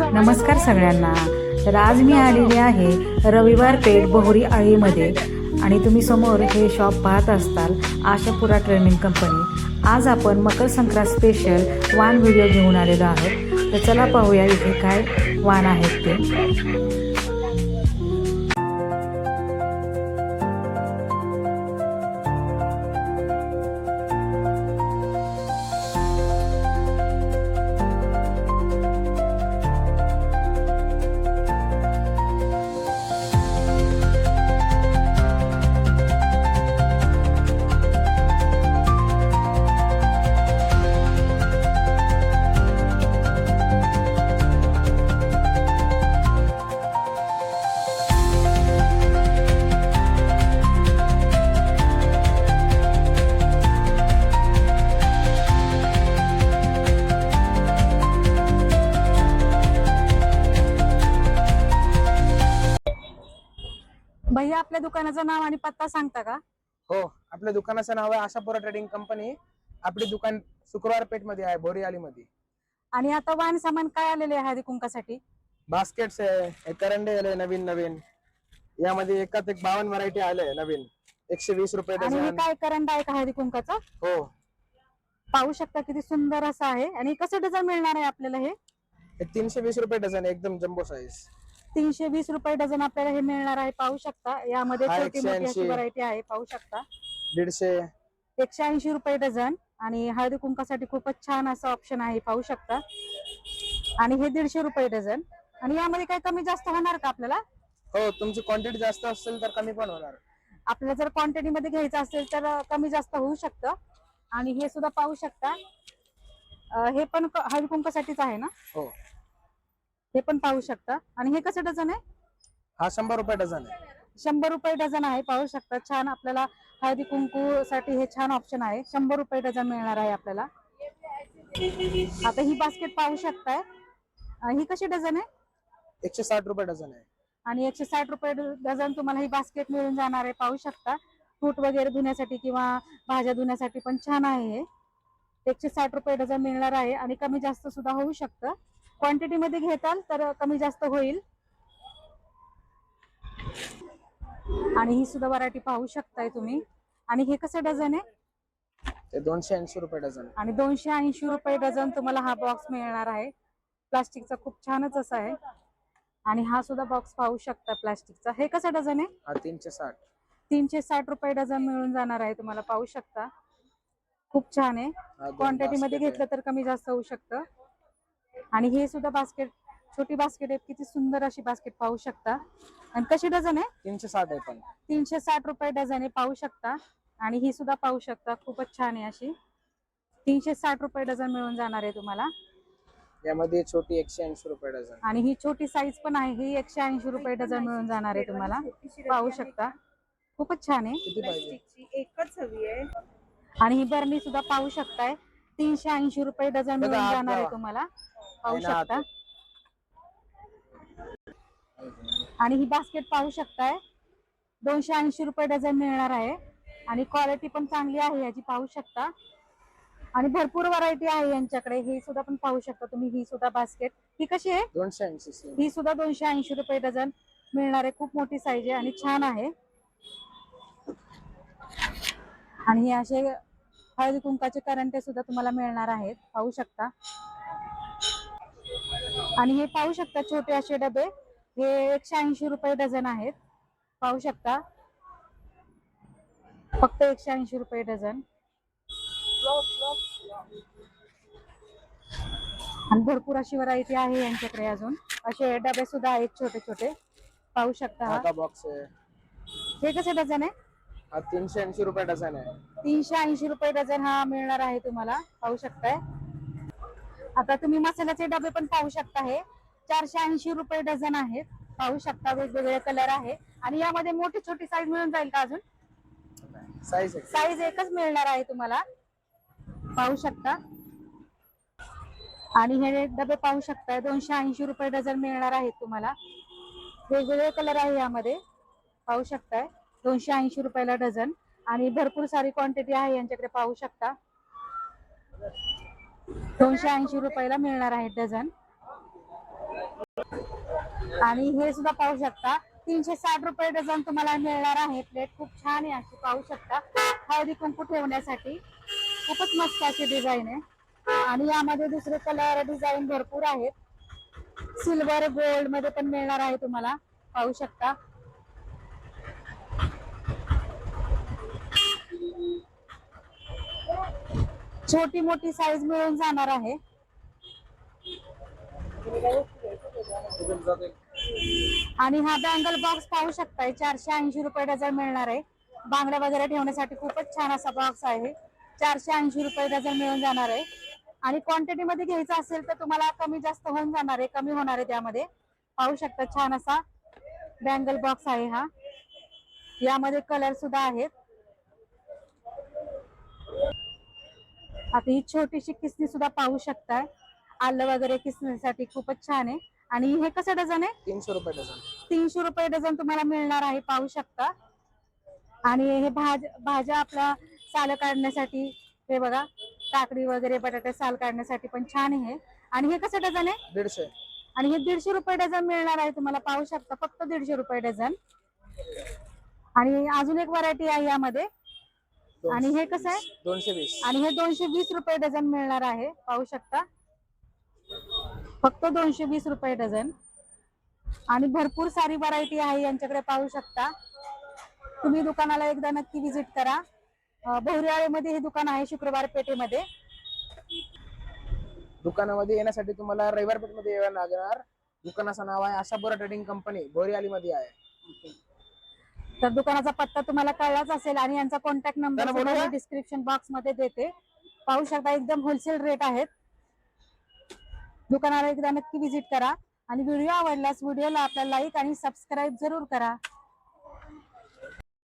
नमस्कार सगळ्यांना. तर आज मी आलेली आहे रविवार पेठ बहुरी आळीमध्ये आणि तुम्ही समोर हे शॉप पाहत असताल आशापुरा ट्रेनिंग कंपनी. आज आपण Makar Sankrant special one video घेऊन आलेलो आहोत. तर चला पाहूया इथे काय वान आहेत ते. आपल्या दुकानाचं नाव आणि पत्ता सांगता का? हो आपल्या दुकानाचं नाव आहे आशापुरा ट्रेडिंग कंपनी आपली दुकान शुक्रवार पेठमध्ये आहे बोरियाली मध्ये आणि आता वाण सामान काय आलेले आहे हळदी कुंकासाठी? बास्केट्स आहे हे करंडे आले नवीन नवीन. यामध्ये एकात एक बावन्न व्हरायटी आले नवीन. एकशे वीस रुपये आणि हे डझन काय करंट आहे का हळदी कुंकाचा? हो. पाहू शकता किती सुंदर असं आहे. आणि कसं डझन मिळणार आहे आपल्याला हे? हे तीनशे वीस रुपये डझन आहे, एकदम जम्बो साईज तीनशे वीस रुपये डझन आपल्याला हे मिळणार आहे पाहू शकता. यामध्ये हा, छोटी मोठी अशी 180. व्हरायटी आहे पाहू शकता. दीडशे. एकशे ऐंशी रुपये डझन आणि हळदी कुंकासाठी खूपच छान असं ऑप्शन आहे पाहू शकता. आणि हे दीडशे रुपये डझन. आणि यामध्ये काही कमी जास्त होणार का आपल्याला? हो तुमची क्वांटिटी जास्त असेल तर कमी पण होणार. आपल्याला जर क्वांटिटी मध्ये घ्यायचं असेल तर अं, कमी जास्त होऊ शकतं. आणि हे सुद्धा पाहू शकता. अं, हे पण क- हळदी कुंकासाठीच आहे ना? हो. हे पण पाहू शकता. आणि हे कसं डझन आहे? हा शंभर रुपये डझन आहे. शंभर रुपये डझन आहे पाहू शकता. छान आपल्याला हळदी कुंकू साठी हे छान ऑप्शन आहे. शंभर रुपये डझन मिळणार आहे आपल्याला. आता ही बास्केट पाहू शकताय. ही कशी डझन आहे? एकशे साठ रुपये डझन आहे. आणि एकशे साठ रुपये डझन तुम्हाला ही बास्केट मिळून जाणार आहे पाहू शकता. फ्रूट वगैरे धुण्यासाठी किंवा भाज्या धुण्यासाठी पण छान आहे हे. एकशे साठ रुपये डझन मिळणार आहे आणि कमी जास्त सुद्धा होऊ शकतं. क्वांटिटी मध्ये घेताल तर कमी जास्त होईल. आणि ही सुद्धा व्हरायटी पाहू शकताय तुम्ही. आणि हे कसं डझन आहे? ते दोनशे ऐंशी रुपये डझन आणि दोनशे ऐंशी रुपये डझन तुम्हाला हा बॉक्स मिळणार आहे. प्लास्टिकचा खूप छानच असा आहे. आणि हा सुद्धा बॉक्स पाहू शकता प्लास्टिकचा हे कसं डझन आहे? हा तीनशे साठ. तीनशे साठ रुपये डझन मिळून जाणार आहे तुम्हाला पाहू शकता. खूप छान आहे. क्वांटिटी मध्ये. घेतलं तर कमी जास्त होऊ शकतं. आणि हे सुद्धा बास्केट छोटी बास्केट आहे किती सुंदर अशी बास्केट पाहू शकता. आणि कशी डझन आहे? तीनशे साठ आहे पण. तीनशे साठ रुपये डझन आहे पाहू शकता. आणि ही सुद्धा पाहू शकता. खूपच छान आहे अशी. तीनशे साठ रुपये डझन मिळून जाणार आहे तुम्हाला. यामध्ये छोटी एकशे ऐंशी रुपये डझन आणि ही छोटी साईज पण आहे. ही एकशे ऐंशी रुपये डझन मिळून जाणार आहे तुम्हाला. पाहू शकता. खूपच छान आहे. एकच हवी आहे. आणि ही बरणी सुद्धा पाहू शकताय. तीनशे ऐंशी रुपये डझन मिळून जाणार आहे. तुम्हाला. पाहू शकता. आणि ही बास्केट पाहू शकताय. दोनशे ऐंशी रुपये डझन मिळणार आहे. आणि क्वालिटी पण चांगली आहे याची पाहू शकता. आणि भरपूर व्हरायटी आहे यांच्याकडे. ही सुद्धा पण पाहू शकता तुम्ही. ही सुद्धा बास्केट ही कशी आहे? दोनशे ऐंशी. ही सुद्धा दोनशे ऐंशी रुपये डझन मिळणार आहे. खूप मोठी साईज आहे आणि छान आहे. आणि हे असे हळदी कुंकाचे करंटे सुद्धा तुम्हाला मिळणार आहेत. पाहू शकता. आणि हे पाहू शकता छोटे असे डबे. हे एकशे ऐंशी रुपये डझन आहेत. पाहू शकता. फक्त एकशे ऐंशी रुपये डझन. आणि भरपूर अशी व्हरायटी आहे यांच्याकडे अजून. असे डबे सुद्धा आहेत छोटे छोटे. पाहू शकता बॉक्स हे कसे डझन आहे? हा तीनशे ऐंशी रुपये डझन आहे. तीनशे ऐंशी रुपये डझन हा मिळणार आहे तुम्हाला. पाहू शकताय. आता तुम्ही मसाल्याचे डबे पण पाहू शकता हे. चारशे ऐंशी रुपये डझन आहेत. पाहू शकता वेगवेगळे कलर आहे. आणि यामध्ये मोठी छोटी साईज मिळून जाईल का अजून? साईज साईज एकच मिळणार आहे तुम्हाला. पाहू शकता. आणि हे डबे पाहू शकता. दोनशे ऐंशी रुपये डझन मिळणार आहेत तुम्हाला. वेगवेगळे कलर आहे यामध्ये. पाहू शकताय. दोनशे ऐंशी रुपयाला डझन. आणि भरपूर सारी क्वांटिटी आहे यांच्याकडे पाहू शकता. दोनशे ऐंशी रुपयाला मिळणार आहे डझन. आणि हे सुद्धा पाहू शकता तीनशे साठ रुपये डझन तुम्हाला मिळणार आहे. प्लेट खूप छान आहे अशी पाहू शकता. हळदी कुंकू ठेवण्यासाठी खूपच मस्त अशी डिझाईन आहे. आणि यामध्ये दुसरे कलर डिझाईन भरपूर आहेत. सिल्वर गोल्डमध्ये पण मिळणार आहे तुम्हाला. पाहू शकता. छोटी मोठी साईज मिळून जाणार आहे. आणि हा बँगल बॉक्स पाहू शकताय चारशे ऐंशी रुपये डझन मिळणार आहे. बांगड्या वगैरे ठेवण्यासाठी खूपच छान असा बॉक्स आहे. चारशे ऐंशी रुपये डझन मिळून जाणार आहे. आणि क्वांटिटी मध्ये घ्यायचं असेल तर तुम्हाला कमी जास्त होऊन जाणार आहे कमी होणार आहे त्यामध्ये. पाहू शकता छान असा बँगल बॉक्स आहे हा. यामध्ये कलर सुद्धा आहेत. आता ही छोटीशी किसनी सुद्धा पाहू शकताय. आलं वगैरे किसण्यासाठी खूपच छान आहे. आणि हे कसं डझन आहे? तीनशे रुपये डझन. तीनशे रुपये डझन तुम्हाला मिळणार आहे पाहू शकता. आणि हे भाज भाज्या आपल्या साल काढण्यासाठी हे बघा काकडी वगैरे बटाटे साल काढण्यासाठी पण छान आहे आणि हे कसं डझन आहे? दीडशे. आणि हे दीडशे रुपये डझन मिळणार आहे तुम्हाला पाहू शकता फक्त दीडशे रुपये डझन. आणि अजून एक व्हरायटी आहे यामध्ये. आणि हे कसं आहे? दोनशे वीस. आणि हे दोनशे वीस रुपये डझन मिळणार आहे. पाहू शकता. फक्त दोनशे वीस रुपये डझन. आणि भरपूर सारी व्हरायटी आहे यांच्याकडे पाहू शकता. तुम्ही दुकानाला एकदा नक्की विजिट करा. अं, बोहरेवाडीमध्ये हे दुकान आहे शुक्रवार पेठेमध्ये. दुकानामध्ये येण्यासाठी तुम्हाला रविवार पेठमध्ये यावं लागणार. दुकानाचं नाव आहे आशापुरा ट्रेडिंग कंपनी बोरियाली मध्ये आहे. तर दुकानाचा पत्ता तुम्हाला कळलाच असेल आणि यांचा कॉन्टॅक्ट नंबर? डिस्क्रिप्शन बॉक्समध्ये देते. पाहू शकता एकदम होलसेल रेट आहेत. दुकानाला एकदा नक्की विजिट करा. आणि व्हिडिओ आवडल्यास व्हिडिओला आपला लाईक आणि सबस्क्राईब जरूर करा.